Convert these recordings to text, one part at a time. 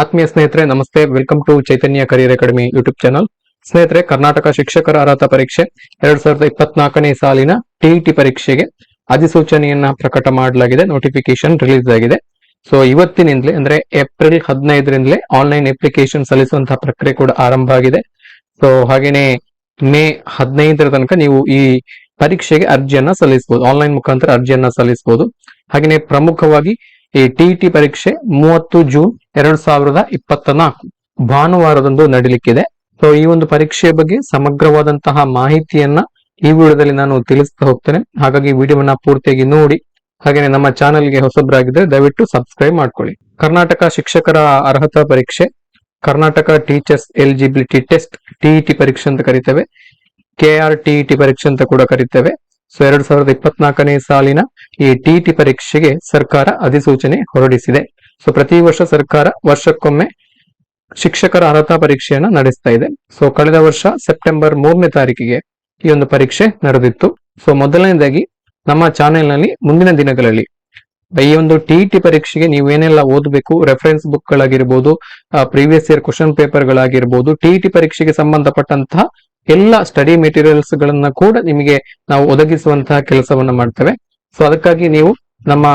ಆತ್ಮೀಯ ಸ್ನೇಹಿತರೆ, ನಮಸ್ತೆ. Welcome to Chaitanya career academy YouTube channel ಸ್ನೇಹಿತರೆ, ಕರ್ನಾಟಕ ಶಿಕ್ಷಕರ ಅರ್ಹತಾ ಪರೀಕ್ಷೆ ಎರಡ್ ಸಾವಿರದ ಇಪ್ಪತ್ನಾಲ್ಕನೇ ಸಾಲಿನ ಟಿಇಟಿ ಪರೀಕ್ಷೆಗೆ ಅಧಿಸೂಚನೆಯನ್ನ ಪ್ರಕಟ ಮಾಡಲಾಗಿದೆ. ನೋಟಿಫಿಕೇಶನ್ ರಿಲೀಸ್ ಆಗಿದೆ. ಸೊ ಇವತ್ತಿನಿಂದಲೇ, ಅಂದ್ರೆ ಏಪ್ರಿಲ್ ಹದಿನೈದರಿಂದಲೇ ಆನ್ಲೈನ್ ಅಪ್ಲಿಕೇಶನ್ ಸಲ್ಲಿಸುವಂತಹ ಪ್ರಕ್ರಿಯೆ ಕೂಡ ಆರಂಭ ಆಗಿದೆ. ಸೊ ಹಾಗೇನೆ ಮೇ ಹದಿನೈದರ ತನಕ ನೀವು ಈ ಪರೀಕ್ಷೆಗೆ ಅರ್ಜಿಯನ್ನ ಸಲ್ಲಿಸಬಹುದು. ಆನ್ಲೈನ್ ಮುಖಾಂತರ ಅರ್ಜಿಯನ್ನ ಸಲ್ಲಿಸಬಹುದು. ಹಾಗೇನೆ ಪ್ರಮುಖವಾಗಿ ಈ ಟಿಇಟಿ ಪರೀಕ್ಷೆ ಮೂವತ್ತು ಜೂನ್ ಎರಡ್ ಸಾವಿರದ ಇಪ್ಪತ್ತ ನಾಲ್ಕು ಭಾನುವಾರದಂದು ನಡೀಲಿಕ್ಕಿದೆ. ಸೊ ಈ ಒಂದು ಪರೀಕ್ಷೆಯ ಬಗ್ಗೆ ಸಮಗ್ರವಾದಂತಹ ಮಾಹಿತಿಯನ್ನ ಈ ವಿಡಿಯೋದಲ್ಲಿ ನಾನು ತಿಳಿಸ್ತಾ ಹೋಗ್ತೇನೆ. ಹಾಗಾಗಿ ವಿಡಿಯೋವನ್ನ ಪೂರ್ತಿಯಾಗಿ ನೋಡಿ, ಹಾಗೇನೆ ನಮ್ಮ ಚಾನೆಲ್ಗೆ ಹೊಸಬ್ರಾಗಿದ್ರೆ ದಯವಿಟ್ಟು ಸಬ್ಸ್ಕ್ರೈಬ್ ಮಾಡ್ಕೊಳ್ಳಿ. ಕರ್ನಾಟಕ ಶಿಕ್ಷಕರ ಅರ್ಹತಾ ಪರೀಕ್ಷೆ, Karnataka teachers eligibility test TET ಪರೀಕ್ಷೆ ಅಂತ ಕರಿತೇವೆ. ಕೆ ಆರ್ ಟಿಇಟಿ ಪರೀಕ್ಷೆ ಅಂತ ಕೂಡ ಕರಿತೇವೆ. ಸೊ ಎರಡ್ ಸಾವಿರದ ಇಪ್ಪತ್ನಾಲ್ಕನೇ ಸಾಲಿನ ಈ ಟಿಇಟಿ ಪರೀಕ್ಷೆಗೆ ಸರ್ಕಾರ ಅಧಿಸೂಚನೆ ಹೊರಡಿಸಿದೆ. ಸೊ ಪ್ರತಿ ವರ್ಷ ಸರ್ಕಾರ ವರ್ಷಕ್ಕೊಮ್ಮೆ ಶಿಕ್ಷಕರ ಅರ್ಹತಾ ಪರೀಕ್ಷೆಯನ್ನ ನಡೆಸ್ತಾ ಇದೆ. ಸೊ ಕಳೆದ ವರ್ಷ ಸೆಪ್ಟೆಂಬರ್ ಮೂರನೇ ತಾರೀಕಿಗೆ ಈ ಒಂದು ಪರೀಕ್ಷೆ ನಡೆದಿತ್ತು. ಸೊ ಮೊದಲನೇದಾಗಿ ನಮ್ಮ ಚಾನೆಲ್ನಲ್ಲಿ ಮುಂದಿನ ದಿನಗಳಲ್ಲಿ ಈ ಒಂದು ಟಿಇಟಿ ಪರೀಕ್ಷೆಗೆ ನೀವೇನೆಲ್ಲ ಓದಬೇಕು ರೆಫರೆನ್ಸ್ ಬುಕ್ ಗಳಾಗಿರ್ಬೋದು ಪ್ರೀವಿಯಸ್ ಇಯರ್ ಕ್ವಶನ್ ಪೇಪರ್ ಗಳಾಗಿರ್ಬೋದು ಟಿಇಟಿ ಪರೀಕ್ಷೆಗೆ ಸಂಬಂಧಪಟ್ಟಂತಹ ಎಲ್ಲ ಸ್ಟಡಿ ಮೆಟೀರಿಯಲ್ಸ್ ಗಳನ್ನ ಕೂಡ ನಿಮಗೆ ನಾವು ಒದಗಿಸುವಂತಹ ಕೆಲಸವನ್ನ ಮಾಡ್ತೇವೆ. ಸೊ ಅದಕ್ಕಾಗಿ ನೀವು ನಮ್ಮ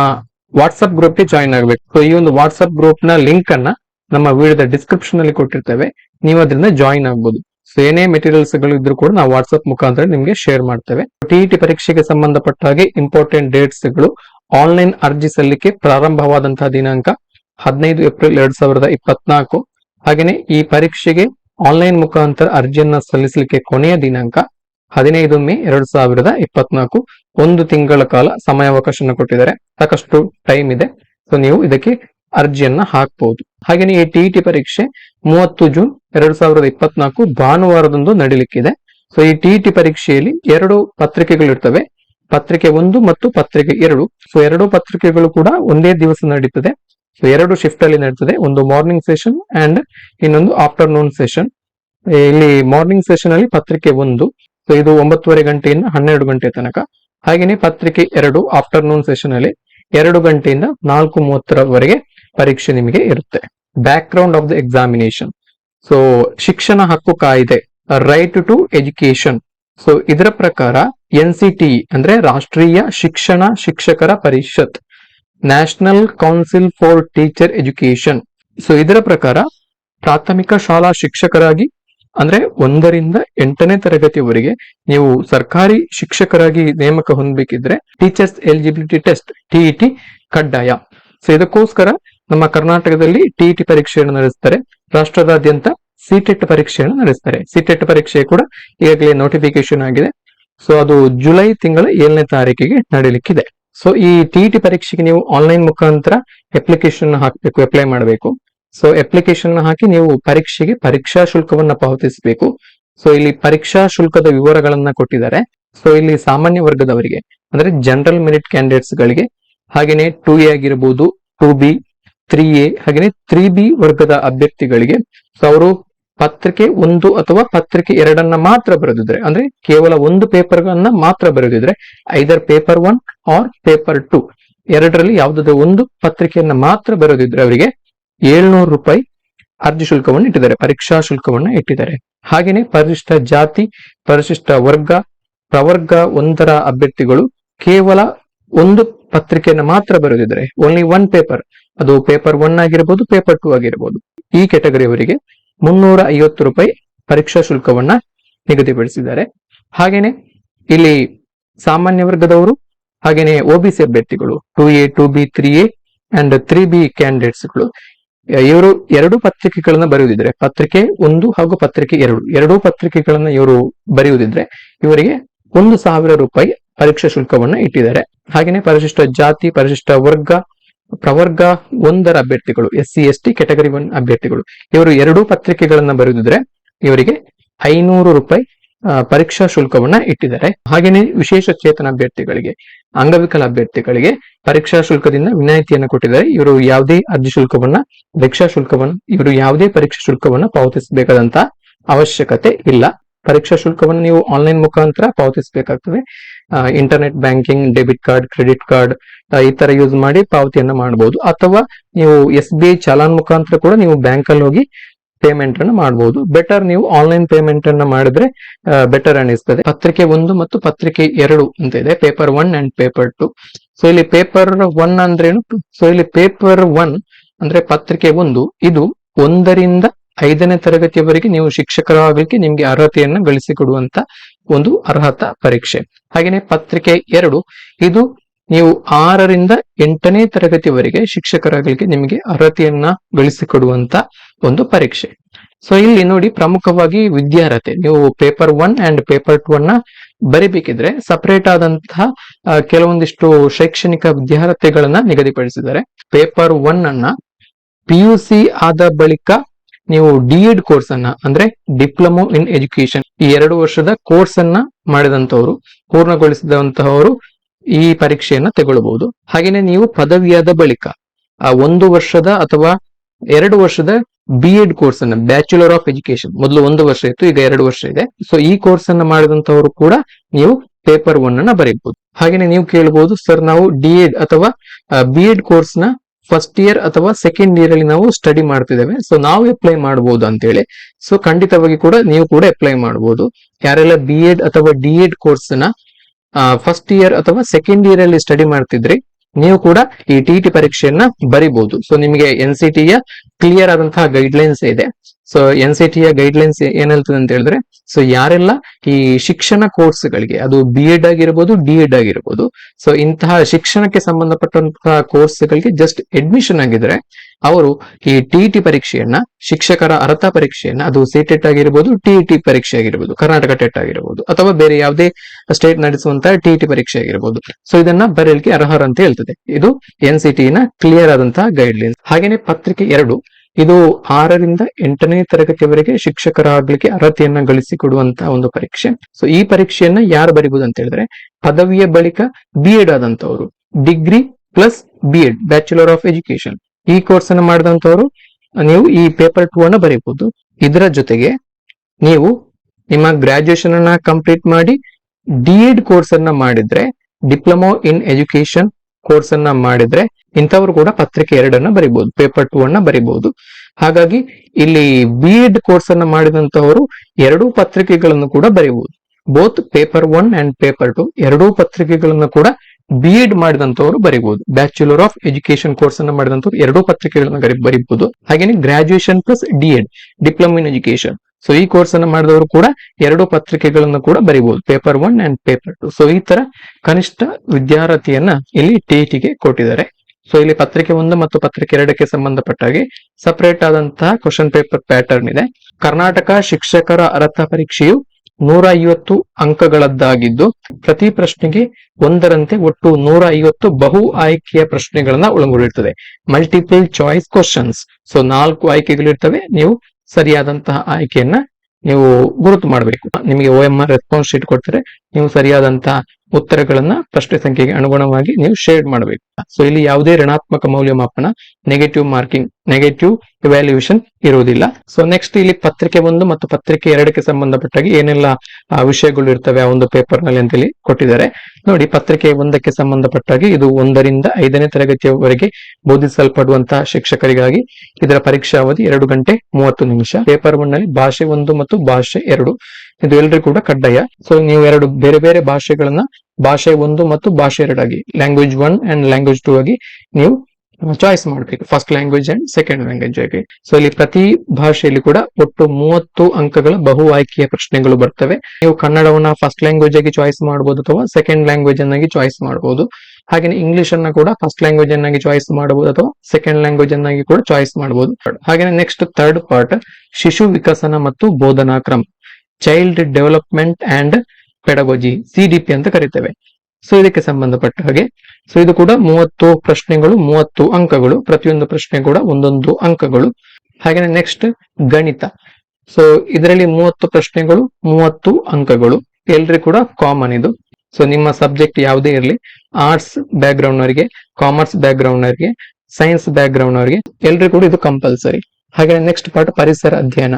ವಾಟ್ಸ್ಆಪ್ ಗ್ರೂಪ್ಗೆ ಜಾಯಿನ್ ಆಗಬೇಕು. ಸೊ ಈ ಒಂದು ವಾಟ್ಸ್ಆಪ್ ಗ್ರೂಪ್ನ ಲಿಂಕ್ ಅನ್ನ ನಮ್ಮ ವಿಡಿಯೋದ ಡಿಸ್ಕ್ರಿಪ್ಷನ್ ಅಲ್ಲಿ ಕೊಟ್ಟಿರ್ತೇವೆ. ನೀವು ಅದರಿಂದ ಜಾಯಿನ್ ಆಗ್ಬೋದು. ಸೊ ಏನೇ ಮೆಟೀರಿಯಲ್ಸ್ಗಳು ಇದ್ರೂ ಕೂಡ ನಾವು ವಾಟ್ಸ್ಆಪ್ ಮುಖಾಂತರ ನಿಮಗೆ ಶೇರ್ ಮಾಡ್ತೇವೆ. ಟಿಇಟಿ ಪರೀಕ್ಷೆಗೆ ಸಂಬಂಧಪಟ್ಟ ಹಾಗೆ ಇಂಪಾರ್ಟೆಂಟ್ ಡೇಟ್ಸ್ಗಳು ಆನ್ಲೈನ್ ಅರ್ಜಿ ಸಲ್ಲಿಕೆ ಪ್ರಾರಂಭವಾದಂತಹ ದಿನಾಂಕ ಹದಿನೈದು ಏಪ್ರಿಲ್ ಎರಡ್ ಸಾವಿರದ ಇಪ್ಪತ್ನಾಲ್ಕು. ಹಾಗೆಯೇ ಈ ಪರೀಕ್ಷೆಗೆ ಆನ್ಲೈನ್ ಮುಖಾಂತರ ಅರ್ಜಿಯನ್ನ ಸಲ್ಲಿಸಲಿಕ್ಕೆ ಕೊನೆಯ ದಿನಾಂಕ ಹದಿನೈದು ಮೇ ಎರಡು ಸಾವಿರದ ಇಪ್ಪತ್ನಾಲ್ಕು. ಒಂದು ತಿಂಗಳ ಕಾಲ ಸಮಯಾವಕಾಶನ ಕೊಟ್ಟಿದ್ದಾರೆ. ಸಾಕಷ್ಟು ಟೈಮ್ ಇದೆ. ಸೊ ನೀವು ಇದಕ್ಕೆ ಅರ್ಜಿಯನ್ನ ಹಾಕಬಹುದು ಹಾಗೆಯೇ ಈ ಟಿಇಟಿ ಪರೀಕ್ಷೆ ಮೂವತ್ತು ಜೂನ್ ಎರಡು ಸಾವಿರದ ಇಪ್ಪತ್ನಾಲ್ಕು ಭಾನುವಾರದಂದು ನಡೀಲಿಕ್ಕಿದೆ. ಸೊ ಈ ಟಿಇಟಿ ಪರೀಕ್ಷೆಯಲ್ಲಿ ಎರಡು ಪತ್ರಿಕೆಗಳು ಇರ್ತವೆ ಪತ್ರಿಕೆ ಒಂದು ಮತ್ತು ಪತ್ರಿಕೆ ಎರಡು. ಸೊ ಎರಡು ಪತ್ರಿಕೆಗಳು ಕೂಡ ಒಂದೇ ದಿವಸ ನಡೀತದೆ. ಸೊ ಎರಡು ಶಿಫ್ಟ್ ಅಲ್ಲಿ ನಡೀತದೆ. ಒಂದು ಮಾರ್ನಿಂಗ್ ಸೆಷನ್ ಅಂಡ್ ಇನ್ನೊಂದು ಆಫ್ಟರ್ನೂನ್ ಸೆಷನ್ ಇಲ್ಲಿ ಮಾರ್ನಿಂಗ್ ಸೆಷನ್ ಅಲ್ಲಿ ಪತ್ರಿಕೆ ಒಂದು. ಸೊ ಇದು ಒಂಬತ್ತುವರೆ ಗಂಟೆಯಿಂದ ಹನ್ನೆರಡು ಗಂಟೆ ತನಕ. ಹಾಗೆಯೇ ಪತ್ರಿಕೆ ಎರಡು ಆಫ್ಟರ್ನೂನ್ ಸೆಷನ್ ಅಲ್ಲಿ ಎರಡು ಗಂಟೆಯಿಂದ ನಾಲ್ಕು ಮೂವತ್ತರವರೆಗೆ ಪರೀಕ್ಷೆ ನಿಮಗೆ ಇರುತ್ತೆ. Background of the examination so ಶಿಕ್ಷಣ ಹಕ್ಕು ಕಾಯ್ದೆ ರೈಟ್ ಟು ಎಜುಕೇಶನ್ ಸೊ ಇದರ ಪ್ರಕಾರ ಎನ್ ಸಿ ಟಿ, ಅಂದ್ರೆ ರಾಷ್ಟ್ರೀಯ ಶಿಕ್ಷಣ ಶಿಕ್ಷಕರ ಪರಿಷತ್ national council for teacher education so ಇದರ ಪ್ರಕಾರ ಪ್ರಾಥಮಿಕ ಶಾಲಾ ಶಿಕ್ಷಕರಾಗಿ ಅಂದ್ರೆ ಒಂದರಿಂದ ಎಂಟನೇ ತರಗತಿವರೆಗೆ ನೀವು ಸರ್ಕಾರಿ ಶಿಕ್ಷಕರಾಗಿ ನೇಮಕ ಹೊಂದಬೇಕಿದ್ರೆ ಟೀಚರ್ಸ್ ಎಲಿಜಿಬಿಲಿಟಿ ಟೆಸ್ಟ್ ಟಿಇಟಿ ಕಡ್ಡಾಯ. ಸೊ ಇದಕ್ಕೋಸ್ಕರ ನಮ್ಮ ಕರ್ನಾಟಕದಲ್ಲಿ ಟಿಇಟಿ ಪರೀಕ್ಷೆಯನ್ನು ನಡೆಸ್ತಾರೆ. ರಾಷ್ಟ್ರದಾದ್ಯಂತ ಸಿಟೆಟ್ ಪರೀಕ್ಷೆಯನ್ನು ನಡೆಸ್ತಾರೆ. ಸಿಟೆಟ್ ಪರೀಕ್ಷೆ ಕೂಡ ಈಗಾಗಲೇ ನೋಟಿಫಿಕೇಶನ್ ಆಗಿದೆ. ಸೊ ಅದು ಜುಲೈ ತಿಂಗಳ ಏಳನೇ ತಾರೀಕಿಗೆ ನಡೀಲಿಕ್ಕಿದೆ. ಸೊ ಈ ಟಿಇಟಿ ಪರೀಕ್ಷೆಗೆ ನೀವು ಆನ್ಲೈನ್ ಮುಖಾಂತರ ಅಪ್ಲಿಕೇಶನ್ ಹಾಕಬೇಕು ಅಪ್ಲೈ ಮಾಡಬೇಕು. ಸೊ ಅಪ್ಲಿಕೇಶನ್ ಹಾಕಿ ನೀವು ಪರೀಕ್ಷೆಗೆ ಪರೀಕ್ಷಾ ಶುಲ್ಕವನ್ನ ಪಾವತಿಸಬೇಕು. ಸೊ ಇಲ್ಲಿ ಪರೀಕ್ಷಾ ಶುಲ್ಕದ ವಿವರಗಳನ್ನ ಕೊಟ್ಟಿದ್ದಾರೆ. ಸೊ ಇಲ್ಲಿ ಸಾಮಾನ್ಯ ವರ್ಗದವರಿಗೆ, ಅಂದ್ರೆ ಜನರಲ್ ಮೆರಿಟ್ ಕ್ಯಾಂಡಿಡೇಟ್ಸ್ ಗಳಿಗೆ, ಹಾಗೇನೆ ಟೂ ಎ ಆಗಿರಬಹುದು ಟೂ ಬಿ ತ್ರೀ ಎ ಹಾಗೇನೆ ತ್ರೀ ಬಿ ವರ್ಗದ ಅಭ್ಯರ್ಥಿಗಳಿಗೆ ಸೊ ಅವರು ಪತ್ರಿಕೆ ಒಂದು ಅಥವಾ ಪತ್ರಿಕೆ ಎರಡನ್ನ ಮಾತ್ರ ಬರೆದಿದ್ರೆ, ಅಂದ್ರೆ ಕೇವಲ ಒಂದು ಪೇಪರ್ ಅನ್ನ ಮಾತ್ರ ಬರೆದಿದ್ರೆ either paper one or paper two ಎರಡರಲ್ಲಿ ಯಾವುದಾದ್ರು ಒಂದು ಪತ್ರಿಕೆಯನ್ನ ಮಾತ್ರ ಬರೆದಿದ್ರೆ ಅವರಿಗೆ ಏಳ್ನೂರು ರೂಪಾಯಿ ಅರ್ಜಿ ಶುಲ್ಕವನ್ನು ಇಟ್ಟಿದ್ದಾರೆ, ಪರೀಕ್ಷಾ ಶುಲ್ಕವನ್ನು ಇಟ್ಟಿದ್ದಾರೆ. ಹಾಗೆಯೇ ಪರಿಶಿಷ್ಟ ಜಾತಿ, ಪರಿಶಿಷ್ಟ ವರ್ಗ, ಪ್ರವರ್ಗ ಒಂದರ ಅಭ್ಯರ್ಥಿಗಳು ಕೇವಲ ಒಂದು ಪತ್ರಿಕೆಯನ್ನು ಮಾತ್ರ ಬರೆದಿದ್ದಾರೆ. ಓನ್ಲಿ ಒನ್ ಪೇಪರ್ ಅದು ಪೇಪರ್ ಒನ್ ಆಗಿರಬಹುದು ಪೇಪರ್ ಟೂ ಆಗಿರಬಹುದು ಈ ಕೆಟಗರಿಯವರಿಗೆ ಮುನ್ನೂರ ಐವತ್ತು ರೂಪಾಯಿ ಪರೀಕ್ಷಾ ಶುಲ್ಕವನ್ನ ನಿಗದಿಪಡಿಸಿದ್ದಾರೆ. ಹಾಗೇನೆ ಇಲ್ಲಿ ಸಾಮಾನ್ಯ ವರ್ಗದವರು ಹಾಗೇನೆ ಒಬಿಸಿ ಅಭ್ಯರ್ಥಿಗಳು two A two B three A and three B ಕ್ಯಾಂಡಿಡೇಟ್ಸ್ಗಳು ಇವರು ಎರಡು ಪತ್ರಿಕೆಗಳನ್ನ ಬರೆಯುವುದಿದ್ರೆ ಪತ್ರಿಕೆ ಒಂದು ಹಾಗೂ ಪತ್ರಿಕೆ ಎರಡು. ಎರಡೂ ಪತ್ರಿಕೆಗಳನ್ನ ಇವರು ಬರೆಯುವುದಿದ್ರೆ ಇವರಿಗೆ ಒಂದು ಸಾವಿರ ರೂಪಾಯಿ ಪರೀಕ್ಷಾ ಶುಲ್ಕವನ್ನ ಇಟ್ಟಿದ್ದಾರೆ. ಹಾಗೇನೆ ಪರಿಶಿಷ್ಟ ಜಾತಿ, ಪರಿಶಿಷ್ಟ ವರ್ಗ, ಪ್ರವರ್ಗ ಒಂದರ ಅಭ್ಯರ್ಥಿಗಳು S C S T category one ಅಭ್ಯರ್ಥಿಗಳು. ಇವರು ಎರಡೂ ಪತ್ರಿಕೆಗಳನ್ನ ಬರೆಯುವುದಿದ್ರೆ ಇವರಿಗೆ ಐನೂರು ರೂಪಾಯಿ ಪರೀಕ್ಷಾ ಶುಲ್ಕವನ್ನ ಇಟ್ಟಿದ್ದಾರೆ. ಹಾಗೇನೆ ವಿಶೇಷ ಚೇತನ ಅಭ್ಯರ್ಥಿಗಳಿಗೆ, ಅಂಗವಿಕಲ ಅಭ್ಯರ್ಥಿಗಳಿಗೆ ಪರೀಕ್ಷಾ ಶುಲ್ಕದಿಂದ ವಿನಾಯಿತಿಯನ್ನು ಕೊಟ್ಟಿದ್ದಾರೆ. ಇವರು ಯಾವುದೇ ಅರ್ಜಿ ಶುಲ್ಕವನ್ನ ಪರೀಕ್ಷಾ ಶುಲ್ಕವನ್ನು, ಇವರು ಯಾವುದೇ ಪರೀಕ್ಷಾ ಶುಲ್ಕವನ್ನ ಪಾವತಿಸಬೇಕಾದಂತಹ ಅವಶ್ಯಕತೆ ಇಲ್ಲ. ಪರೀಕ್ಷಾ ಶುಲ್ಕವನ್ನು ನೀವು ಆನ್ಲೈನ್ ಮುಖಾಂತರ ಪಾವತಿಸಬೇಕಾಗ್ತದೆ. Internet banking, debit card, credit card ಈ ತರ ಯೂಸ್ ಮಾಡಿ ಪಾವತಿಯನ್ನ ಮಾಡಬಹುದು ಅಥವಾ ನೀವು ಎಸ್ ಬಿ ಐ ಚಾಲಾನ್ ಮುಖಾಂತರ ಕೂಡ ನೀವು ಬ್ಯಾಂಕ್ ಅಲ್ಲಿ ಹೋಗಿ ಪೇಮೆಂಟ್ ಅನ್ನು ಮಾಡಬಹುದು ಬೆಟರ್ ನೀವು ಆನ್ಲೈನ್ ಪೇಮೆಂಟ್ ಅನ್ನ ಮಾಡಿದ್ರೆ ಬೆಟರ್ ಅನಿಸ್ತದೆ. ಪತ್ರಿಕೆ ಒಂದು ಮತ್ತು ಪತ್ರಿಕೆ ಎರಡು ಅಂತ ಇದೆ. Paper one and paper two so ಇಲ್ಲಿ ಪೇಪರ್ ಒನ್ ಅಂದ್ರೇನು ಸೊ ಇಲ್ಲಿ ಪೇಪರ್ ಒನ್ ಅಂದ್ರೆ ಪತ್ರಿಕೆ ಒಂದು. ಇದು ಒಂದರಿಂದ ಐದನೇ ತರಗತಿಯವರೆಗೆ ನೀವು ಶಿಕ್ಷಕರಾಗಲಿಕ್ಕೆ ನಿಮ್ಗೆ ಅರ್ಹತೆಯನ್ನು ಗಳಿಸಿಕೊಡುವಂತ ಒಂದು ಅರ್ಹತಾ ಪರೀಕ್ಷೆ. ಹಾಗೇನೆ ಪತ್ರಿಕೆ ಎರಡು. ಇದು ನೀವು ಆರರಿಂದ ಎಂಟನೇ ತರಗತಿವರೆಗೆ ಶಿಕ್ಷಕರಾಗಲಿಕ್ಕೆ ನಿಮಗೆ ಅರ್ಹತೆಯನ್ನ ಗಳಿಸಿಕೊಡುವಂತ ಒಂದು ಪರೀಕ್ಷೆ. ಸೊ ಇಲ್ಲಿ ನೋಡಿ ಪ್ರಮುಖವಾಗಿ ವಿದ್ಯಾರ್ಹತೆ. ನೀವು paper one and paper two ಅನ್ನ ಬರಿಬೇಕಿದ್ರೆ ಸಪರೇಟ್ ಆದಂತಹ ಕೆಲವೊಂದಿಷ್ಟು ಶೈಕ್ಷಣಿಕ ವಿದ್ಯಾರ್ಹತೆಗಳನ್ನ ನಿಗದಿಪಡಿಸಿದ್ದಾರೆ. ಪೇಪರ್ ಒನ್ ಅನ್ನ ಪಿ ಯು ಸಿ ಆದ ಬಳಿಕ ನೀವು ಡಿ ಎಡ್ ಕೋರ್ಸ್ ಅನ್ನ, ಅಂದ್ರೆ ಡಿಪ್ಲೊಮೊ ಇನ್ ಎಜುಕೇಶನ್ ಈ ಎರಡು ವರ್ಷದ ಕೋರ್ಸ್ ಅನ್ನ ಮಾಡಿದಂತವರು ಪೂರ್ಣಗೊಳಿಸಿದಂತಹವರು ಈ ಪರೀಕ್ಷೆಯನ್ನ ತಗೊಳ್ಬಹುದು. ಹಾಗೇನೆ ನೀವು ಪದವಿಯಾದ ಬಳಿಕ ಆ ಒಂದು ವರ್ಷದ ಅಥವಾ ಎರಡು ವರ್ಷದ ಬಿ ಎಡ್ ಕೋರ್ಸ್ ಅನ್ನ ಬ್ಯಾಚುಲರ್ ಆಫ್ ಎಜುಕೇಶನ್ ಮೊದಲು ಒಂದು ವರ್ಷ ಇತ್ತು, ಈಗ ಎರಡು ವರ್ಷ ಇದೆ. ಸೊ ಈ ಕೋರ್ಸ್ ಅನ್ನ ಮಾಡಿದಂತವರು ಕೂಡ ನೀವು ಪೇಪರ್ ಒನ್ ಅನ್ನ ಬರೀಬಹುದು. ಹಾಗೇನೆ ನೀವು ಕೇಳಬಹುದು ಸರ್ ನಾವು ಡಿ ಎಡ್ ಅಥವಾ ಬಿ ಎಡ್ ಕೋರ್ಸ್ನ ಫಸ್ಟ್ ಇಯರ್ ಅಥವಾ ಸೆಕೆಂಡ್ ಇಯರ್ ಅಲ್ಲಿ ನಾವು ಸ್ಟಡಿ ಮಾಡ್ತಿದ್ದೇವೆ. ಸೊ ನಾವು ಅಪ್ಲೈ ಮಾಡಬಹುದು ಅಂತೇಳಿ. ಸೊ ಖಂಡಿತವಾಗಿ ಕೂಡ ನೀವು ಕೂಡ ಅಪ್ಲೈ ಮಾಡಬಹುದು ಯಾರೆಲ್ಲ ಬಿ ಎಡ್ ಅಥವಾ ಡಿ ಎಡ್ ಕೋರ್ಸ್ನ ಫಸ್ಟ್ ಇಯರ್ ಅಥವಾ ಸೆಕೆಂಡ್ ಇಯರ್ ಅಲ್ಲಿ ಸ್ಟಡಿ ಮಾಡ್ತಿದ್ರಿ ನೀವು ಕೂಡ ಈ ಟಿ ಟಿ ಪರೀಕ್ಷೆಯನ್ನ ಬರಿಬಹುದು ಸೊ ನಿಮಗೆ ಎನ್ ಸಿ ಟಿಯ ಕ್ಲಿಯರ್ ಆದಂತಹ ಗೈಡ್ ಲೈನ್ಸ್ ಇದೆ. ಸೊ ಎನ್ ಸಿ ಟಿಯ ಗೈಡ್ ಲೈನ್ಸ್ ಏನ್ ಅಂತ ಹೇಳಿದ್ರೆ ಸೊ ಯಾರೆಲ್ಲ ಈ ಶಿಕ್ಷಣ ಕೋರ್ಸ್ಗಳಿಗೆ ಅದು ಬಿ ಎಡ್ ಆಗಿರ್ಬೋದು ಡಿ ಎಡ್ ಆಗಿರ್ಬೋದು ಸೊ ಇಂತಹ ಶಿಕ್ಷಣಕ್ಕೆ ಸಂಬಂಧಪಟ್ಟಂತಹ ಕೋರ್ಸ್ಗಳಿಗೆ ಜಸ್ಟ್ ಅಡ್ಮಿಷನ್ ಆಗಿದ್ರೆ, ಅವರು ಈ ಟಿಇಟಿ ಟಿ ಪರೀಕ್ಷೆಯನ್ನ, ಶಿಕ್ಷಕರ ಅರ್ಹತಾ ಪರೀಕ್ಷೆಯನ್ನ, ಅದು ಸಿ ಟೆಟ್ ಆಗಿರ್ಬೋದು ಟಿ ಟಿ ಪರೀಕ್ಷೆ ಆಗಿರ್ಬೋದು, ಕರ್ನಾಟಕ ಟೆಟ್ ಆಗಿರ್ಬೋದು, ಅಥವಾ ಬೇರೆ ಯಾವುದೇ ಸ್ಟೇಟ್ ನಡೆಸುವಂತಹ ಟಿಇಟಿ ಪರೀಕ್ಷೆ ಆಗಿರ್ಬೋದು. ಸೊ ಇದನ್ನ ಬರೆಯಲಿಕ್ಕೆ ಅರ್ಹರ್ ಅಂತ ಹೇಳ್ತದೆ. ಇದು ಎನ್ ಸಿ ಕ್ಲಿಯರ್ ಆದಂತಹ ಗೈಡ್ ಲೈನ್ಸ್ ಹಾಗೇನೆ ಪತ್ರಿಕೆ ಎರಡು ಇದು ಆರರಿಂದ ಎಂಟನೇ ತರಗತಿಯವರೆಗೆ ಶಿಕ್ಷಕರಾಗ್ಲಿಕ್ಕೆ ಅರ್ಹತೆಯನ್ನ ಗಳಿಸಿಕೊಡುವಂತಹ ಒಂದು ಪರೀಕ್ಷೆ. ಸೊ ಈ ಪರೀಕ್ಷೆಯನ್ನ ಯಾರು ಬರಿಬಹುದು ಅಂತ ಹೇಳಿದ್ರೆ, ಪದವಿಯ ಬಳಿಕ B Ed ಆದಂತವರು degree plus B Ed bachelor of education ಈ ಕೋರ್ಸ್ ಅನ್ನು ಮಾಡಿದಂತವರು ನೀವು ಈ ಪೇಪರ್ ಟೂ ಅನ್ನ ಬರೀಬಹುದು ಇದರ ಜೊತೆಗೆ ನೀವು ನಿಮ್ಮ ಗ್ರಾಜುಯೇಷನ್ ಅನ್ನ ಕಂಪ್ಲೀಟ್ ಮಾಡಿ ಡಿ ಎಡ್ ಕೋರ್ಸ್ ಅನ್ನ ಮಾಡಿದ್ರೆ ಡಿಪ್ಲೊಮೊ ಇನ್ ಎಜುಕೇಶನ್ ಕೋರ್ಸ್ ಅನ್ನ ಮಾಡಿದ್ರೆ ಇಂಥವ್ರು ಕೂಡ ಪತ್ರಿಕೆ ಎರಡನ್ನ ಬರಿಬಹುದು ಪೇಪರ್ ಟೂ ಅನ್ನ ಬರಿಬಹುದು ಹಾಗಾಗಿ ಇಲ್ಲಿ ಬಿ ಎಡ್ ಕೋರ್ಸ್ ಅನ್ನ ಮಾಡಿದಂತವರು ಎರಡೂ ಪತ್ರಿಕೆಗಳನ್ನು ಕೂಡ ಬರೀಬಹುದು both paper one and paper two ಎರಡೂ ಪತ್ರಿಕೆಗಳನ್ನು ಕೂಡ ಬಿ ಎಡ್ ಮಾಡಿದಂತವರು ಬರೀಬಹುದು ಬ್ಯಾಚುಲರ್ ಆಫ್ ಎಜುಕೇಶನ್ ಕೋರ್ಸ್ ಅನ್ನ ಮಾಡಿದಂತವ್ರು ಎರಡೂ ಪತ್ರಿಕೆಗಳನ್ನ ಬರಿಬಹುದು ಹಾಗೇನೆ graduation plus D Ed diploma in education so ಈ ಕೋರ್ಸ್ ಅನ್ನ ಮಾಡಿದವರು ಕೂಡ ಎರಡು ಪತ್ರಿಕೆಗಳನ್ನು ಕೂಡ ಬರೀಬಹುದು paper one and paper two so ಈ ತರ ಕನಿಷ್ಠ ವಿದ್ಯಾರ್ಥಿಯನ್ನ ಇಲ್ಲಿ ಟಿಟಿಗೆ ಕೊಟ್ಟಿದ್ದಾರೆ. ಸೊ ಇಲ್ಲಿ ಪತ್ರಿಕೆ ಒಂದು ಮತ್ತು ಪತ್ರಿಕೆ ಎರಡಕ್ಕೆ ಸಂಬಂಧಪಟ್ಟ ಹಾಗೆ ಸಪರೇಟ್ ಆದಂತಹ ಕ್ವಶನ್ ಪೇಪರ್ ಪ್ಯಾಟರ್ನ್ ಇದೆ. ಕರ್ನಾಟಕ ಶಿಕ್ಷಕರ ಅರ್ಹತಾ ಪರೀಕ್ಷೆಯು ನೂರ ಐವತ್ತು ಅಂಕಗಳದ್ದಾಗಿದ್ದು, ಪ್ರತಿ ಪ್ರಶ್ನೆಗೆ ಒಂದರಂತೆ ಒಟ್ಟು ನೂರ ಐವತ್ತು ಬಹು ಆಯ್ಕೆಯ ಪ್ರಶ್ನೆಗಳನ್ನ ಒಳಗೊಂಡಿರ್ತದೆ. ಮಲ್ಟಿಪಲ್ ಚಾಯ್ಸ್ ಕ್ವಶನ್ಸ್ ಸೊ ನಾಲ್ಕು ಆಯ್ಕೆಗಳಿರ್ತವೆ. ನೀವು ಸರಿಯಾದಂತಹ ಆಯ್ಕೆಯನ್ನ ನೀವು ಗುರುತು ಮಾಡಬೇಕು. ನಿಮಗೆ O M R response sheet ಕೊಡ್ತಾರೆ. ನೀವು ಸರಿಯಾದಂತಹ ಉತ್ತರಗಳನ್ನ ಪ್ರಶ್ನೆ ಸಂಖ್ಯೆಗೆ ಅನುಗುಣವಾಗಿ ನೀವು ಶೇರ್ ಮಾಡಬೇಕು. ಸೊ ಇಲ್ಲಿ ಯಾವುದೇ ಋಣಾತ್ಮಕ ಮೌಲ್ಯಮಾಪನ ನೆಗೆಟಿವ್ ಮಾರ್ಕಿಂಗ್ ನೆಗೆಟಿವ್ ಇವ್ಯಾಲ್ಯೂಯೇಷನ್ ಇರುವುದಿಲ್ಲ. ಸೊ ನೆಕ್ಸ್ಟ್ ಇಲ್ಲಿ ಪತ್ರಿಕೆ ಒಂದು ಮತ್ತು ಪತ್ರಿಕೆ ಎರಡಕ್ಕೆ ಸಂಬಂಧಪಟ್ಟಾಗಿ ಏನೆಲ್ಲ ವಿಷಯಗಳು ಇರ್ತವೆ ಆ ಒಂದು ಪೇಪರ್ನಲ್ಲಿ ಅಂತೇಳಿ ಕೊಟ್ಟಿದ್ದಾರೆ. ನೋಡಿ, ಪತ್ರಿಕೆ ಒಂದಕ್ಕೆ ಸಂಬಂಧಪಟ್ಟಾಗಿ ಇದು ಒಂದರಿಂದ ಐದನೇ ತರಗತಿಯವರೆಗೆ ಬೋಧಿಸಲ್ಪಡುವಂತಹ ಶಿಕ್ಷಕರಿಗಾಗಿ ಇದರ ಪರೀಕ್ಷಾ ಅವಧಿ ಎರಡು ಗಂಟೆ ಮೂವತ್ತು ನಿಮಿಷ. ಪೇಪರ್ ಒನ್ನಲ್ಲಿ ಭಾಷೆ ಒಂದು ಮತ್ತು ಭಾಷೆ ಎರಡು. ಇದು ಎಲ್ಲರಿಗೂ ಕೂಡ ಕಡ್ಡಾಯ. ಸೊ ನೀವು ಎರಡು ಬೇರೆ ಬೇರೆ ಭಾಷೆಗಳನ್ನ ಭಾಷೆ ಒಂದು ಮತ್ತು ಭಾಷೆ ಎರಡಾಗಿ language one and language two ಆಗಿ ನೀವು ಚಾಯ್ಸ್ ಮಾಡಬೇಕು. First language and second language ಆಗಿ. ಸೊ ಇಲ್ಲಿ ಪ್ರತಿ ಭಾಷೆಯಲ್ಲಿ ಕೂಡ ಒಟ್ಟು ಮೂವತ್ತು ಅಂಕಗಳ ಬಹು ಆಯ್ಕೆಯ ಪ್ರಶ್ನೆಗಳು ಬರ್ತವೆ. ನೀವು ಕನ್ನಡವನ್ನ ಫಸ್ಟ್ ಲ್ಯಾಂಗ್ವೇಜ್ ಆಗಿ ಚಾಯ್ಸ್ ಮಾಡಬಹುದು ಅಥವಾ ಸೆಕೆಂಡ್ ಲ್ಯಾಂಗ್ವೇಜ್ ಅನ್ನಾಗಿ ಚಾಯ್ಸ್ ಮಾಡಬಹುದು ಹಾಗೆ ಇಂಗ್ಲಿಷ್ ಅನ್ನ ಕೂಡ ಫಸ್ಟ್ ಲ್ಯಾಂಗ್ವೇಜ್ ಅನ್ನಾಗಿ ಚಾಯ್ಸ್ ಮಾಡಬಹುದು ಅಥವಾ ಸೆಕೆಂಡ್ ಲ್ಯಾಂಗ್ವೇಜ್ ಅನ್ನಾಗಿ ಕೂಡ ಚಾಯ್ಸ್ ಮಾಡಬಹುದು ಹಾಗೆ ನೆಕ್ಸ್ಟ್ ಥರ್ಡ್ ಪಾರ್ಟ್ ಶಿಶು ವಿಕಸನ ಮತ್ತು ಬೋಧನಾ ಕ್ರಮ. Child development and pedagogy CDP ಅಂತ ಕರಿತೇವೆ. ಸೊ ಇದಕ್ಕೆ ಸಂಬಂಧಪಟ್ಟ ಹಾಗೆ. ಸೊ ಇದು ಕೂಡ ಮೂವತ್ತು ಪ್ರಶ್ನೆಗಳು, ಮೂವತ್ತು ಅಂಕಗಳು. ಪ್ರತಿಯೊಂದು ಪ್ರಶ್ನೆ ಕೂಡ ಒಂದೊಂದು ಅಂಕಗಳು. ಹಾಗೆ ನೆಕ್ಸ್ಟ್ ಗಣಿತ. ಸೊ ಇದರಲ್ಲಿ ಮೂವತ್ತು ಪ್ರಶ್ನೆಗಳು, ಮೂವತ್ತು ಅಂಕಗಳು. ಎಲ್ರಿ ಕೂಡ ಕಾಮನ್ ಇದು. ಸೊ ನಿಮ್ಮ ಸಬ್ಜೆಕ್ಟ್ ಯಾವುದೇ ಇರಲಿ ಆರ್ಟ್ಸ್ ಬ್ಯಾಕ್ ಗ್ರೌಂಡ್ ಅವರಿಗೆ ಕಾಮರ್ಸ್ ಬ್ಯಾಕ್ ಗ್ರೌಂಡ್ ಅವರಿಗೆ ಸೈನ್ಸ್ ಬ್ಯಾಕ್ ಗ್ರೌಂಡ್ ಅವರಿಗೆ ಎಲ್ರಿ ಕೂಡ ಇದು ಕಂಪಲ್ಸರಿ ಹಾಗೆ ನೆಕ್ಸ್ಟ್ ಪಾರ್ಟ್ ಪರಿಸರ ಅಧ್ಯಯನ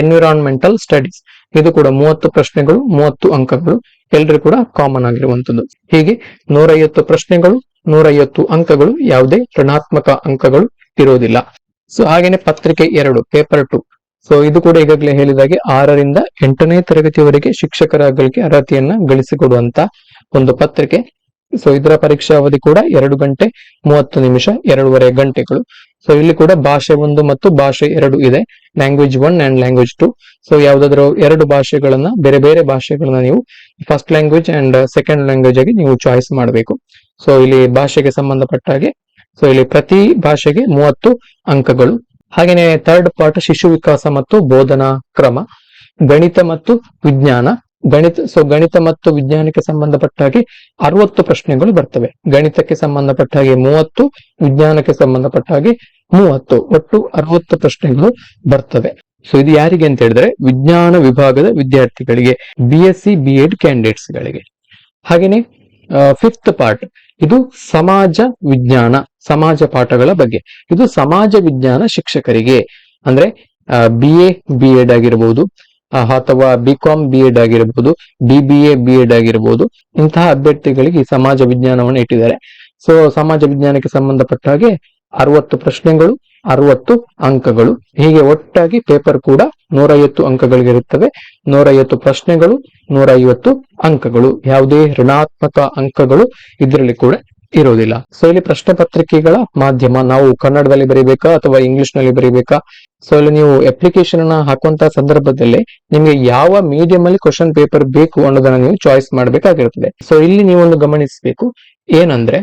ಎನ್ವಿರಾನ್ಮೆಂಟಲ್ ಸ್ಟಡೀಸ್ ಇದು ಕೂಡ ಮೂವತ್ತು ಪ್ರಶ್ನೆಗಳು, ಮೂವತ್ತು ಅಂಕಗಳು, ಎಲ್ರಿಗೂ ಕೂಡ ಕಾಮನ್ ಆಗಿರುವಂತದ್ದು ಹೀಗೆ ನೂರೈವತ್ತು ಪ್ರಶ್ನೆಗಳು, ನೂರೈವತ್ತು ಅಂಕಗಳು ಯಾವುದೇ ಋಣಾತ್ಮಕ ಅಂಕಗಳು ಇರೋದಿಲ್ಲ ಸೊ ಹಾಗೇನೆ ಪತ್ರಿಕೆ ಎರಡು ಪೇಪರ್ ಟು ಸೊ ಇದು ಕೂಡ ಈಗಾಗಲೇ ಹೇಳಿದಾಗೆ ಆರರಿಂದ ಎಂಟನೇ ತರಗತಿಯವರೆಗೆ ಶಿಕ್ಷಕರಗಳಿಗೆ ಅರ್ಹತೆಯನ್ನ ಗಳಿಸಿಕೊಡುವಂತ ಒಂದು ಪತ್ರಿಕೆ. ಸೊ ಇದರ ಪರೀಕ್ಷಾ ಅವಧಿ ಕೂಡ ಎರಡು ಗಂಟೆ, ಮೂವತ್ತು ನಿಮಿಷ, ಎರಡೂವರೆ ಗಂಟೆಗಳು. ಸೊ ಇಲ್ಲಿ ಕೂಡ ಭಾಷೆ ಒಂದು ಮತ್ತು ಭಾಷೆ ಎರಡು ಇದೆ. Language one and language two so ಯಾವ್ದಾದ್ರು ಎರಡು ಭಾಷೆಗಳನ್ನ, ಬೇರೆ ಬೇರೆ ಭಾಷೆಗಳನ್ನ ನೀವು first language and second language ಆಗಿ ನೀವು ಚಾಯ್ಸ್ ಮಾಡಬೇಕು. ಸೊ ಇಲ್ಲಿ ಭಾಷೆಗೆ ಸಂಬಂಧಪಟ್ಟ ಹಾಗೆ. ಸೊ ಇಲ್ಲಿ ಪ್ರತಿ ಭಾಷೆಗೆ ಮೂವತ್ತು ಅಂಕಗಳು. ಹಾಗೇನೆ ಥರ್ಡ್ ಪಾರ್ಟ್ ಶಿಶು ವಿಕಾಸ ಮತ್ತು ಬೋಧನಾ ಕ್ರಮ. ಗಣಿತ ಮತ್ತು ವಿಜ್ಞಾನ. ಗಣಿತ ಸೊ ಗಣಿತ ಮತ್ತು ವಿಜ್ಞಾನಕ್ಕೆ ಸಂಬಂಧಪಟ್ಟ ಹಾಗೆ ಅರವತ್ತು ಪ್ರಶ್ನೆಗಳು ಬರ್ತವೆ. ಗಣಿತಕ್ಕೆ ಸಂಬಂಧಪಟ್ಟ ಹಾಗೆ ಮೂವತ್ತು, ವಿಜ್ಞಾನಕ್ಕೆ ಸಂಬಂಧಪಟ್ಟ ಹಾಗೆ ಮೂವತ್ತು, ಒಟ್ಟು ಅರವತ್ತು ಪ್ರಶ್ನೆಗಳು ಬರ್ತವೆ ಸೊ ಇದು ಯಾರಿಗೆ ಅಂತ ಹೇಳಿದ್ರೆ ವಿಜ್ಞಾನ ವಿಭಾಗದ ವಿದ್ಯಾರ್ಥಿಗಳಿಗೆ B S C B Ed candidates ಗಳಿಗೆ. ಹಾಗೇನೆ ಫಿಫ್ತ್ ಪಾರ್ಟ್ ಇದು ಸಮಾಜ ವಿಜ್ಞಾನ, ಸಮಾಜ ಪಾಠಗಳ ಬಗ್ಗೆ. ಇದು ಸಮಾಜ ವಿಜ್ಞಾನ ಶಿಕ್ಷಕರಿಗೆ. ಅಂದ್ರೆ ಬಿ ಎ ಬಿ ಎಡ್ ಆಗಿರಬಹುದು ಅಥವಾ ಬಿ ಕಾಮ್ ಬಿ ಎಡ್ ಆಗಿರಬಹುದು B B A B Ed ಆಗಿರಬಹುದು ಇಂತಹ ಅಭ್ಯರ್ಥಿಗಳಿಗೆ ಸಮಾಜ ವಿಜ್ಞಾನವನ್ನು ಇಟ್ಟಿದ್ದಾರೆ. ಸೊ ಸಮಾಜ ವಿಜ್ಞಾನಕ್ಕೆ ಸಂಬಂಧಪಟ್ಟ ಹಾಗೆ ಅರವತ್ತು ಪ್ರಶ್ನೆಗಳು, ಅರವತ್ತು ಅಂಕಗಳು. ಹೀಗೆ ಒಟ್ಟಾಗಿ ಪೇಪರ್ ಕೂಡ ನೂರೈವತ್ತು ಅಂಕಗಳಿಗಿರುತ್ತವೆ. ನೂರೈವತ್ತು ಪ್ರಶ್ನೆಗಳು, ನೂರೈವತ್ತು ಅಂಕಗಳು. ಯಾವುದೇ ಋಣಾತ್ಮಕ ಅಂಕಗಳು ಇದರಲ್ಲಿ ಕೂಡ ಇರೋದಿಲ್ಲ ಸೊ ಇಲ್ಲಿ ಪ್ರಶ್ನೆ ಪತ್ರಿಕೆಗಳ ಮಾಧ್ಯಮ, ನಾವು ಕನ್ನಡದಲ್ಲಿ ಬರೀಬೇಕಾ ಅಥವಾ ಇಂಗ್ಲಿಷ್ನಲ್ಲಿ ಬರೀಬೇಕಾ? ಸೊ ಇಲ್ಲಿ ನೀವು ಅಪ್ಲಿಕೇಶನ್ ಅನ್ನ ಹಾಕುವಂತ ಸಂದರ್ಭದಲ್ಲಿ ನಿಮಗೆ ಯಾವ ಮೀಡಿಯಂ ಅಲ್ಲಿ ಕ್ವಶನ್ ಪೇಪರ್ ಬೇಕು ಅನ್ನೋದನ್ನ ನೀವು ಚಾಯ್ಸ್ ಮಾಡಬೇಕಾಗಿರುತ್ತದೆ. ಸೊ ಇಲ್ಲಿ ನೀವೊಂದು ಗಮನಿಸಬೇಕು. ಏನಂದ್ರೆ,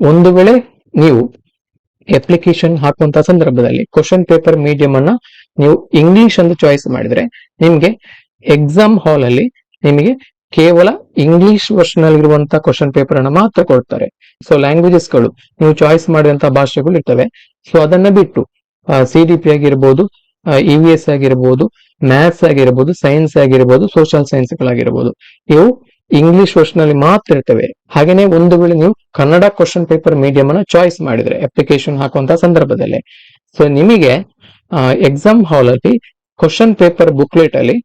ಒಂದು ವೇಳೆ ನೀವು ಅಪ್ಲಿಕೇಶನ್ ಹಾಕುವಂತ ಸಂದರ್ಭದಲ್ಲಿ ಕ್ವಶನ್ ಪೇಪರ್ ಮೀಡಿಯಂ ಅನ್ನ ನೀವು ಇಂಗ್ಲಿಷ್ ಅಂತ ಚಾಯ್ಸ್ ಮಾಡಿದ್ರೆ ನಿಮ್ಗೆ ಎಕ್ಸಾಮ್ ಹಾಲ್ ಅಲ್ಲಿ ನಿಮಗೆ ಕೇವಲ ಇಂಗ್ಲಿಷ್ ವರ್ಷನ್ ಅಲ್ಲಿರುವಂತಹ ಕ್ವಶನ್ ಪೇಪರ್ ಅನ್ನ ಮಾತ್ರ ಕೊಡ್ತಾರೆ. ಸೊ ಲ್ಯಾಂಗ್ವೇಜಸ್ಗಳು ನೀವು ಚಾಯ್ಸ್ ಮಾಡಿದಂತ ಭಾಷೆಗಳು ಇರ್ತವೆ. ಸೊ ಅದನ್ನ ಬಿಟ್ಟು ಸಿ ಡಿ ಪಿ ಆಗಿರ್ಬೋದು ಇ ವಿ ಎಸ್ ಆಗಿರ್ಬೋದು ಮ್ಯಾಥ್ಸ್ ಆಗಿರ್ಬೋದು ಸೈನ್ಸ್ ಆಗಿರ್ಬೋದು ಸೋಷಿಯಲ್ ಸೈನ್ಸ್ ಗಳಾಗಿರ್ಬೋದು, ಇವು ಇಂಗ್ಲಿಷ್ ವರ್ಷನ್ ಅಲ್ಲಿ ಮಾತ್ರ ಇರ್ತವೆ. ಹಾಗೇನೆ ಒಂದು ವೇಳೆ ನೀವು ಕನ್ನಡ ಕ್ವಶನ್ ಪೇಪರ್ ಮೀಡಿಯಂ ಅನ್ನ ಚಾಯ್ಸ್ ಮಾಡಿದ್ರೆ ಅಪ್ಲಿಕೇಶನ್ ಹಾಕುವಂತ ಸಂದರ್ಭದಲ್ಲಿ. ಸೊ ನಿಮಗೆ ಎಕ್ಸಾಮ್ ಹಾಲ್ ಅಲ್ಲಿ ಕ್ವಶನ್ ಪೇಪರ್ ಬುಕ್ಲೆಟ್ ಅಲ್ಲಿ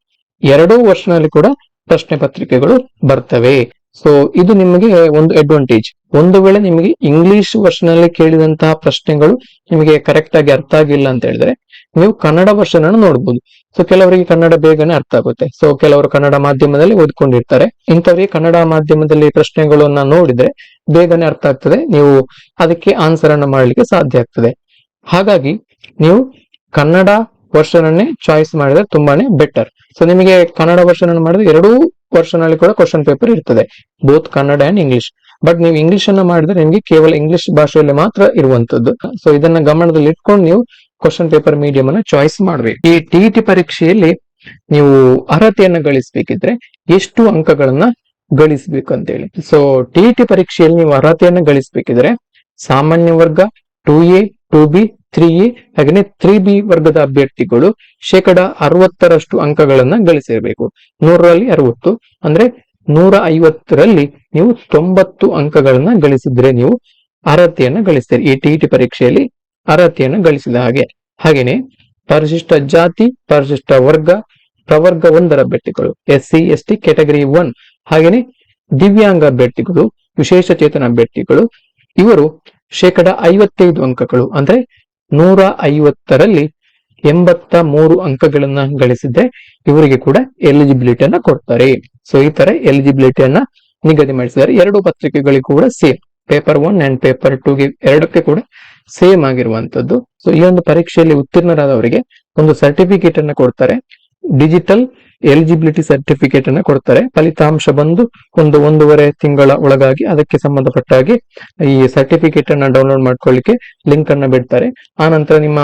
ಎರಡೂ ವರ್ಷನಲ್ಲಿ ಕೂಡ ಪ್ರಶ್ನೆ ಪತ್ರಿಕೆಗಳು ಬರ್ತವೆ. ಸೊ ಇದು ನಿಮಗೆ ಒಂದು ಅಡ್ವಾಂಟೇಜ್ ಒಂದು ವೇಳೆ ನಿಮಗೆ ಇಂಗ್ಲಿಷ್ ವರ್ಷನ್ ಅಲ್ಲಿ ಕೇಳಿದಂತಹ ಪ್ರಶ್ನೆಗಳು ನಿಮಗೆ ಕರೆಕ್ಟ್ ಆಗಿ ಅರ್ಥ ಆಗಿಲ್ಲ ಅಂತ ಹೇಳಿದ್ರೆ, ನೀವು ಕನ್ನಡ ವರ್ಷನ್ ಅನ್ನು ನೋಡಬಹುದು ಸೊ ಕೆಲವರಿಗೆ ಕನ್ನಡ ಬೇಗನೆ ಅರ್ಥ ಆಗುತ್ತೆ. ಸೊ ಕೆಲವರು ಕನ್ನಡ ಮಾಧ್ಯಮದಲ್ಲಿ ಓದ್ಕೊಂಡಿರ್ತಾರೆ. ಇಂಥವರಿಗೆ ಕನ್ನಡ ಮಾಧ್ಯಮದಲ್ಲಿ ಪ್ರಶ್ನೆಗಳನ್ನ ನೋಡಿದ್ರೆ ಬೇಗನೆ ಅರ್ಥ ಆಗ್ತದೆ. ನೀವು ಅದಕ್ಕೆ ಆನ್ಸರ್ ಅನ್ನು ಮಾಡಲಿಕ್ಕೆ ಸಾಧ್ಯ ಆಗ್ತದೆ. ಹಾಗಾಗಿ, ನೀವು ಕನ್ನಡ ವರ್ಷನ್ ಅನ್ನೇ ಚಾಯ್ಸ್ ಮಾಡಿದ್ರೆ ತುಂಬಾನೇ ಬೆಟರ್ ಸೊ ನಿಮಗೆ ಕನ್ನಡ ವರ್ಷನ್ ಅನ್ನು ಮಾಡಿದ್ರೆ ಎರಡೂ ವರ್ಷನ್ ಅಲ್ಲಿ ಕೂಡ ಕ್ವಶನ್ ಪೇಪರ್ ಇರ್ತದೆ. Both Kannada and English but ನೀವು ಇಂಗ್ಲಿಷ್ ಅನ್ನ ಮಾಡಿದ್ರೆ ನಿಮಗೆ ಕೇವಲ ಇಂಗ್ಲಿಷ್ ಭಾಷೆಯಲ್ಲಿ ಮಾತ್ರ ಇರುವಂತದ್ದು. ಸೊ ಇದನ್ನ ಗಮನದಲ್ಲಿ ಇಟ್ಕೊಂಡು ನೀವು ಕ್ವಶನ್ ಪೇಪರ್ ಮೀಡಿಯಂ ಅನ್ನ ಚಾಯ್ಸ್ ಮಾಡಬೇಕು. ಈ ಟಿ ಟಿ ಪರೀಕ್ಷೆಯಲ್ಲಿ ನೀವು ಅರ್ಹತೆಯನ್ನ ಗಳಿಸಬೇಕಿದ್ರೆ ಎಷ್ಟು ಅಂಕಗಳನ್ನ ಗಳಿಸಬೇಕು ಅಂತ ಹೇಳಿ ಸೊ ಟಿ ಟಿ ಪರೀಕ್ಷೆಯಲ್ಲಿ ನೀವು ಅರ್ಹತೆಯನ್ನ ಗಳಿಸಬೇಕಿದ್ರೆ ಸಾಮಾನ್ಯ ವರ್ಗ two A two B three E three B ವರ್ಗದ ಅಭ್ಯರ್ಥಿಗಳು ಶೇಕಡ ಅರವತ್ತರಷ್ಟು ಅಂಕಗಳನ್ನ ಗಳಿಸಿರಬೇಕು. ನೂರರಲ್ಲಿ ಅರವತ್ತು, ಅಂದ್ರೆ ನೂರ ಐವತ್ತರಲ್ಲಿ ನೀವು ತೊಂಬತ್ತು ಅಂಕಗಳನ್ನ ಗಳಿಸಿದ್ರೆ ನೀವು ಅರ್ಹತೆಯನ್ನ ಗಳಿಸ್ತೀರಿ. ಈ ಟಿ ಟಿ ಪರೀಕ್ಷೆಯಲ್ಲಿ ಅರ್ಹತೆಯನ್ನ ಗಳಿಸಿದ ಹಾಗೆ. ಹಾಗೇನೆ ಪರಿಶಿಷ್ಟ ಜಾತಿ, ಪರಿಶಿಷ್ಟ ವರ್ಗ, ಪ್ರವರ್ಗ ಒಂದರ ಅಭ್ಯರ್ಥಿಗಳು S C S T category one. ಹಾಗೇನೆ ದಿವ್ಯಾಂಗ ಅಭ್ಯರ್ಥಿಗಳು ವಿಶೇಷ ಚೇತನ ಅಭ್ಯರ್ಥಿಗಳು, ಇವರು ಶೇಕಡ ಐವತ್ತೈದು ಅಂಕಗಳು, ಅಂದ್ರೆ ನೂರ ಐವತ್ತರಲ್ಲಿ ಎಂಬತ್ತ ಮೂರು ಅಂಕಗಳನ್ನ ಗಳಿಸಿದ್ರೆ ಇವರಿಗೆ ಕೂಡ ಎಲಿಜಿಬಿಲಿಟಿಯನ್ನ ಕೊಡ್ತಾರೆ. ಸೊ ಈ ತರ ಎಲಿಜಿಬಿಲಿಟಿಯನ್ನ ನಿಗದಿ ಮಾಡಿಸಿದ್ದಾರೆ. ಎರಡು ಪತ್ರಿಕೆಗಳಿಗೆ ಕೂಡ same paper one and paper ಟೂಗೆ ಎರಡಕ್ಕೆ ಕೂಡ ಸೇಮ್ ಆಗಿರುವಂತದ್ದು ಸೊ ಈ ಒಂದು ಪರೀಕ್ಷೆಯಲ್ಲಿ ಉತ್ತೀರ್ಣರಾದವರಿಗೆ ಒಂದು ಸರ್ಟಿಫಿಕೇಟ್ ಅನ್ನ ಕೊಡ್ತಾರೆ. ಡಿಜಿಟಲ್ ಎಲಿಜಿಬಿಲಿಟಿ ಸರ್ಟಿಫಿಕೇಟ್ ಅನ್ನ ಕೊಡ್ತಾರೆ. ಫಲಿತಾಂಶ ಬಂದು ಒಂದು ಒಂದೂವರೆ ತಿಂಗಳ ಒಳಗಾಗಿ ಅದಕ್ಕೆ ಸಂಬಂಧಪಟ್ಟ ಹಾಗೆ ಈ ಸರ್ಟಿಫಿಕೇಟ್ ಅನ್ನ ಡೌನ್ಲೋಡ್ ಮಾಡ್ಕೊಳ್ಳಿಕ್ಕೆ ಲಿಂಕ್ ಅನ್ನ ಬಿಡ್ತಾರೆ. ಆ ನಂತರ ನಿಮ್ಮ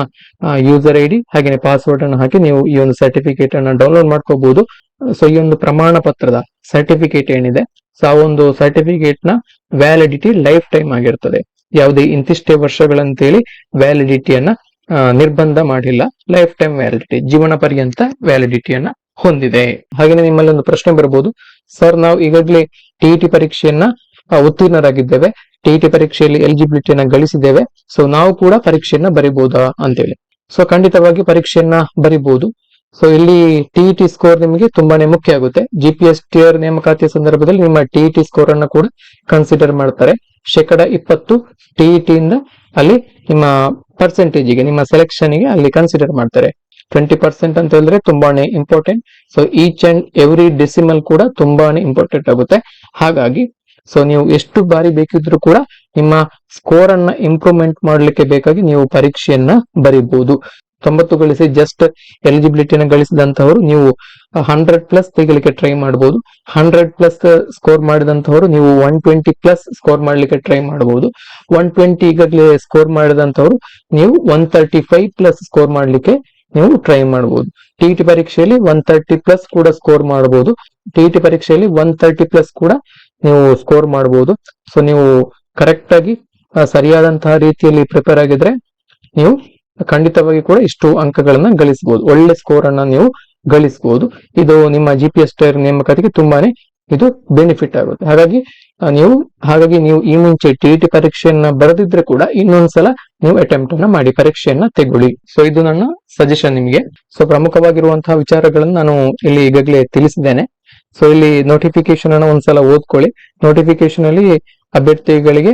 ಯೂಸರ್ ಐ ಡಿ ಹಾಗೆ ಪಾಸ್ವರ್ಡ್ ಅನ್ನು ಹಾಕಿ ನೀವು ಈ ಒಂದು ಸರ್ಟಿಫಿಕೇಟ್ ಅನ್ನ ಡೌನ್ಲೋಡ್ ಮಾಡ್ಕೋಬಹುದು ಸೊ, ಈ ಒಂದು ಪ್ರಮಾಣ ಪತ್ರದ ಸರ್ಟಿಫಿಕೇಟ್ ಏನಿದೆ, ಸೊ, ಆ ಒಂದು ಸರ್ಟಿಫಿಕೇಟ್ನ ವ್ಯಾಲಿಡಿಟಿ ಲೈಫ್ ಟೈಮ್ ಆಗಿರ್ತದೆ. ಯಾವುದೇ ಇಂತಿಷ್ಟೇ ವರ್ಷಗಳಂತೇಳಿ ವ್ಯಾಲಿಡಿಟಿಯನ್ನ ನಿರ್ಬಂಧ ಮಾಡಿಲ್ಲ. ಲೈಫ್ ಟೈಮ್ ವ್ಯಾಲಿಡಿಟಿ ಜೀವನ ಪರ್ಯಂತ ವ್ಯಾಲಿಡಿಟಿಯನ್ನ ಹೊಂದಿದೆ. ಹಾಗೆ ನಿಮ್ಮಲ್ಲಿ ಒಂದು ಪ್ರಶ್ನೆ ಬರಬಹುದು. ಸರ್, ನಾವು ಈಗಾಗಲೇ ಟಿ ಪರೀಕ್ಷೆಯನ್ನ ಉತ್ತೀರ್ಣರಾಗಿದ್ದೇವೆ. ಟಿ ಪರೀಕ್ಷೆಯಲ್ಲಿ ಎಲಿಜಿಬಿಲಿಟಿಯನ್ನ ಗಳಿಸಿದ್ದೇವೆ. ಸೊ ನಾವು ಕೂಡ ಪರೀಕ್ಷೆಯನ್ನ ಅಂತ ಅಂತೇಳಿ. ಸೊ ಖಂಡಿತವಾಗಿ ಪರೀಕ್ಷೆಯನ್ನ ಬರಿಬಹುದು ಸೊ ಇಲ್ಲಿ ಟಿಇಟಿ ಸ್ಕೋರ್ ನಿಮಗೆ ತುಂಬಾನೇ ಮುಖ್ಯ ಆಗುತ್ತೆ. ಜಿ ಪಿ ಎಸ್ ಟಿಯರ್ ನೇಮಕಾತಿಯ ಸಂದರ್ಭದಲ್ಲಿ ನಿಮ್ಮ ಟಿಇಟಿ ಸ್ಕೋರ್ ಅನ್ನ ಕೂಡ ಕನ್ಸಿಡರ್ ಮಾಡ್ತಾರೆ. ಶೇಕಡ ಇಪ್ಪತ್ತು ಟಿಇಟಿ ಇಂದ ಅಲ್ಲಿ ನಿಮ್ಮ ಪರ್ಸೆಂಟೇಜ್ಗೆ ನಿಮ್ಮ ಸೆಲೆಕ್ಷನ್ಗೆ ಅಲ್ಲಿ ಕನ್ಸಿಡರ್ ಮಾಡ್ತಾರೆ. ಟ್ವೆಂಟಿ ಪರ್ಸೆಂಟ್ ಅಂತ ಹೇಳಿದ್ರೆ ತುಂಬಾನೇ important so each and every decimal ಕೂಡ ತುಂಬಾನೇ ಇಂಪಾರ್ಟೆಂಟ್ ಆಗುತ್ತೆ. ಹಾಗಾಗಿ ಸೊ ನೀವು ಎಷ್ಟು ಬಾರಿ ಬೇಕಿದ್ರು ಕೂಡ ನಿಮ್ಮ ಸ್ಕೋರ್ ಅನ್ನ ಇಂಪ್ರೂವ್ಮೆಂಟ್ ಮಾಡ್ಲಿಕ್ಕೆ ಬೇಕಾಗಿ ನೀವು ಪರೀಕ್ಷೆಯನ್ನ ಬರೀಬಹುದು. ತೊಂಬತ್ತು ಗಳಿಸಿ ಜಸ್ಟ್ ಎಲಿಜಿಬಿಲಿಟಿನ ಗಳಿಸಿದಂತವರು ನೀವು ಹಂಡ್ರೆಡ್ ಪ್ಲಸ್ ತೆಗಿಲಿಕ್ಕೆ ಟ್ರೈ ಮಾಡಬಹುದು ಹಂಡ್ರೆಡ್ ಪ್ಲಸ್ ಸ್ಕೋರ್ ಮಾಡಿದಂತವರು ನೀವು ಒನ್ ಟ್ವೆಂಟಿ ಪ್ಲಸ್ ಸ್ಕೋರ್ ಮಾಡ್ಲಿಕ್ಕೆ ಟ್ರೈ ಮಾಡಬಹುದು ಒನ್ ಟ್ವೆಂಟಿ ಈಗಾಗಲೇ ಸ್ಕೋರ್ ಮಾಡಿದಂತವರು ನೀವು one thirty five plus score ಮಾಡ್ಲಿಕ್ಕೆ ನೀವು ಟ್ರೈ ಮಾಡಬಹುದು ಟಿಇಟಿ ಪರೀಕ್ಷೆಯಲ್ಲಿ ಒನ್ ತರ್ಟಿ ಪ್ಲಸ್ ಕೂಡ ಸ್ಕೋರ್ ಮಾಡಬಹುದು ಟಿಇಟಿ ಪರೀಕ್ಷೆಯಲ್ಲಿ ಒನ್ ತರ್ಟಿ ಪ್ಲಸ್ ಕೂಡ ನೀವು ಸ್ಕೋರ್ ಮಾಡಬಹುದು ಸೊ ನೀವು ಕರೆಕ್ಟ್ ಆಗಿ ಸರಿಯಾದಂತಹ ರೀತಿಯಲ್ಲಿ ಪ್ರಿಪೇರ್ ಆಗಿದ್ರೆ ನೀವು ಖಂಡಿತವಾಗಿ ಕೂಡ ಇಷ್ಟು ಅಂಕಗಳನ್ನ ಗಳಿಸಬಹುದು ಒಳ್ಳೆ ಸ್ಕೋರ್ ಅನ್ನ ನೀವು ಗಳಿಸಬಹುದು ಇದು ನಿಮ್ಮ ಜಿ ಪಿ ಎಸ್ ಟೈರ್ ನೇಮಕಾತಿಗೆ ತುಂಬಾನೇ ಇದು ಬೆನಿಫಿಟ್ ಆಗುತ್ತೆ. ಹಾಗಾಗಿ ನೀವು ಹಾಗಾಗಿ ನೀವು ಈ ಮುಂಚೆ ಟಿಇಟಿ ಪರೀಕ್ಷೆಯನ್ನ ಬರೆದಿದ್ರೆ ಕೂಡ ಇನ್ನೊಂದ್ಸಲ ನೀವು ಅಟೆಂಪ್ಟ್ ಅನ್ನ ಮಾಡಿ, ಪರೀಕ್ಷೆಯನ್ನ ತೆಗೊಳ್ಳಿ. ಸೊ ಇದು ನನ್ನ ಸಜೆಷನ್ ನಿಮಗೆ. ಸೊ ಪ್ರಮುಖವಾಗಿರುವಂತಹ ವಿಚಾರಗಳನ್ನು ನಾನು ಇಲ್ಲಿ ಈಗಾಗಲೇ ತಿಳಿಸಿದ್ದೇನೆ. ಸೊ ಇಲ್ಲಿ ನೋಟಿಫಿಕೇಶನ್ ಅನ್ನ ಒಂದ್ಸಲ ಓದ್ಕೊಳ್ಳಿ. ನೋಟಿಫಿಕೇಶನ್ ಅಲ್ಲಿ ಅಭ್ಯರ್ಥಿಗಳಿಗೆ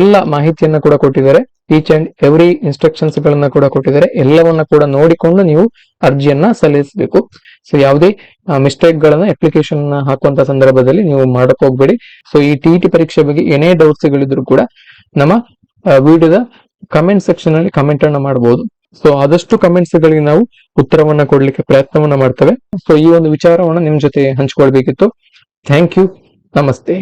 ಎಲ್ಲ ಮಾಹಿತಿಯನ್ನ ಕೂಡ ಕೊಟ್ಟಿದ್ದಾರೆ. ಈಚ್ ಅಂಡ್ ಎವ್ರಿ ಇನ್ಸ್ಟ್ರಕ್ಷನ್ಸ್ ಗಳನ್ನ ಕೂಡ ಕೊಟ್ಟಿದ್ದಾರೆ. ಎಲ್ಲವನ್ನ ಕೂಡ ನೋಡಿಕೊಂಡು ನೀವು ಅರ್ಜಿಯನ್ನ ಸಲ್ಲಿಸಬೇಕು. ಸೊ ಯಾವುದೇ ಮಿಸ್ಟೇಕ್ ಗಳನ್ನ ಅಪ್ಲಿಕೇಶನ್ ಹಾಕುವಂತ ಸಂದರ್ಭದಲ್ಲಿ ನೀವು ಮಾಡಕ್ ಹೋಗ್ಬೇಡಿ. ಸೊ ಈ ಟಿ ಟಿ ಪರೀಕ್ಷೆ ಬಗ್ಗೆ ಏನೇ ಡೌಟ್ಸ್ ಗಳಿದ್ರು ಕೂಡ ನಮ್ಮ ವಿಡಿಯೋದ ಕಮೆಂಟ್ ಸೆಕ್ಷನ್ ಅಲ್ಲಿ ಕಮೆಂಟ್ ಅನ್ನ ಮಾಡಬಹುದು ಸೊ ಆದಷ್ಟು ಕಮೆಂಟ್ಸ್ ಗಳಿಗೆ ನಾವು ಉತ್ತರವನ್ನ ಕೊಡ್ಲಿಕ್ಕೆ ಪ್ರಯತ್ನವನ್ನ ಮಾಡ್ತೇವೆ. ಸೊ ಈ ಒಂದು ವಿಚಾರವನ್ನ ನಿಮ್ ಜೊತೆ ಹಂಚ್ಕೊಳ್ಬೇಕಿತ್ತು. ಥ್ಯಾಂಕ್ ಯು ನಮಸ್ತೆ.